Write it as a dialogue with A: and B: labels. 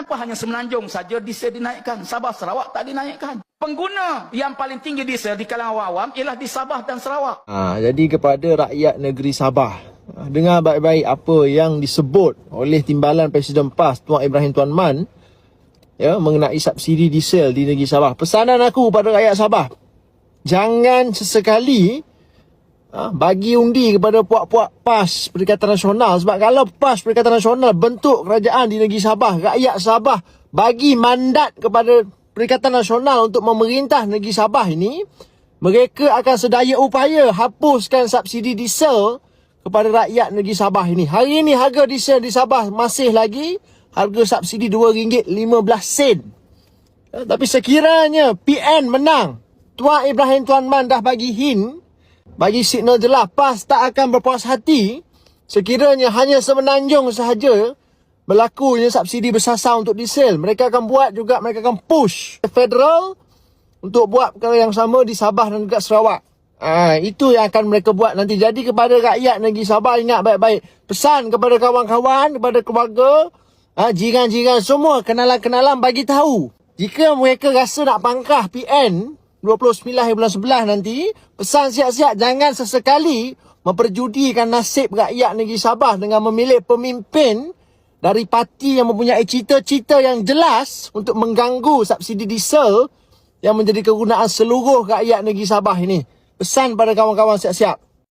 A: Kenapa hanya Semenanjung saja diesel dinaikkan? Sabah Sarawak tak dinaikkan. Pengguna yang paling tinggi diesel di kalangan orang awam ialah di Sabah dan Sarawak.
B: Ha, jadi kepada rakyat negeri Sabah, dengar baik-baik apa yang disebut oleh Timbalan Presiden PAS Tuan Ibrahim Tuan Man ya, mengenai subsidi diesel di negeri Sabah. Pesanan aku pada rakyat Sabah, jangan sesekali ha, bagi undi kepada puak-puak PAS Perikatan Nasional sebab kalau PAS Perikatan Nasional bentuk kerajaan di negeri Sabah, rakyat Sabah bagi mandat kepada Perikatan Nasional untuk memerintah negeri Sabah ini, mereka akan sedaya upaya hapuskan subsidi diesel kepada rakyat negeri Sabah ini. Hari ini harga diesel di Sabah masih lagi harga subsidi RM2.15. Ya, tapi sekiranya PN menang, Tuan Ibrahim Tuan Man dah bagi hint, bagi signal jelas, PAS tak akan berpuas hati sekiranya hanya semenanjung sahaja berlakunya subsidi bersasar untuk diesel. Mereka akan buat juga, mereka akan push federal untuk buat perkara yang sama di Sabah dan juga Sarawak. Ah, itu yang akan mereka buat nanti. Jadi kepada rakyat negeri Sabah ingat baik-baik. Pesan kepada kawan-kawan, kepada keluarga, ah, jiran-jiran semua, kenalan-kenalan bagi tahu. Jika mereka rasa nak pangkah PN 29 hari bulan 11 nanti, pesan siap-siap jangan sesekali memperjudikan nasib rakyat negeri Sabah dengan memilih pemimpin dari parti yang mempunyai cita-cita yang jelas untuk mengganggu subsidi diesel yang menjadi kegunaan seluruh rakyat negeri Sabah ini. Pesan pada kawan-kawan siap-siap.